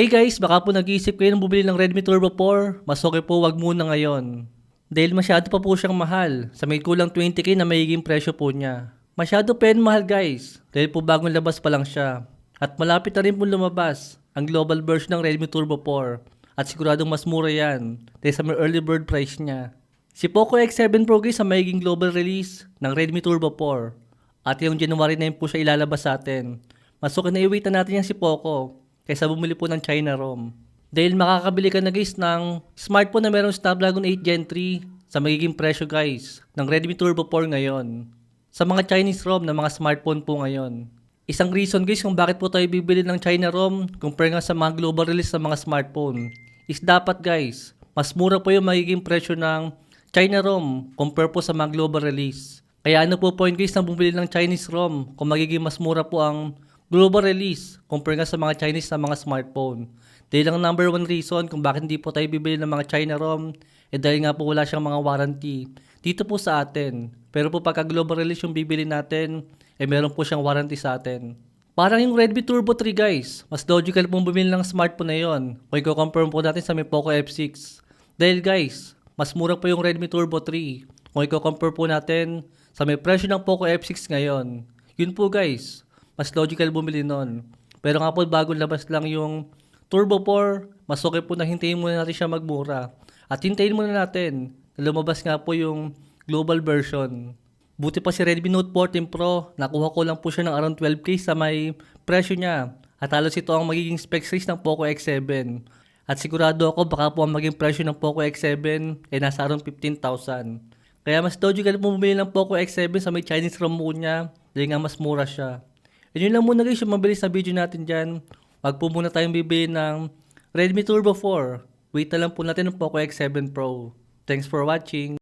Hey guys, baka po nag-iisip kayo ng bumili ng Redmi Turbo 4. Mas okay po wag muna ngayon. Dahil masyado pa po siyang mahal. Sa may kulang 20k na magiging presyo po niya. Masyado pa yan mahal guys. Dahil po bagong labas pa lang siya. At malapit na rin po lumabas ang global version ng Redmi Turbo 4. At siguradong mas mura yan. Dahil sa may early bird price niya. Si Poco X7 Pro guys ang magiging global release ng Redmi Turbo 4. At yung January 9 po siya ilalabas sa atin. Mas okay na iwaitan natin yan si Poco kaysa bumili po ng China ROM. Dahil makakabili ka na guys ng smartphone na merong Snapdragon 8 Gen 3 sa magiging presyo guys ng Redmi Turbo 4 ngayon. Sa mga Chinese ROM na mga smartphone po ngayon. Isang reason guys kung bakit po tayo bibili ng China ROM compare nga sa mga global release ng mga smartphone is dapat guys, mas mura po yung magiging presyo ng China ROM compare po sa mga global release. Kaya ano po point guys na bumili ng Chinese ROM kung magiging mas mura po ang global release compare nga sa mga Chinese na mga smartphone. Dahil ang number one reason kung bakit hindi po tayo bibili ng mga China ROM eh dahil nga po wala siyang mga warranty dito po sa atin. Pero po pagka global release yung bibili natin, eh meron po siyang warranty sa atin. Parang yung Redmi Turbo 3 guys, mas logical pong bumili ng smartphone na yon. Kung i-compare po natin sa may Poco F6. Dahil guys, mas mura po yung Redmi Turbo 3. Kung i-compare po natin sa may presyo ng Poco F6 ngayon. Yun po guys, mas logical bumili nun. Pero nga po bagong labas lang yung Turbo 4, mas okay po na hintayin muna natin siya magmura. At hintayin muna natin na lumabas nga po yung global version. Buti pa si Redmi Note 14 Pro, nakuha ko lang po siya ng around 12k sa may presyo niya. At halos ito ang magiging specs range ng Poco X7. At sigurado ako baka po ang maging presyo ng Poco X7 ay nasa around 15,000. Kaya mas logical bumili ng Poco X7 sa may Chinese ROM niya dahil nga mas mura siya. And yun lang muna guys yung mabilis na video natin dyan. Wag po muna tayong bibili ng Redmi Turbo 4. Wait na lang po natin ng Poco X7 Pro. Thanks for watching.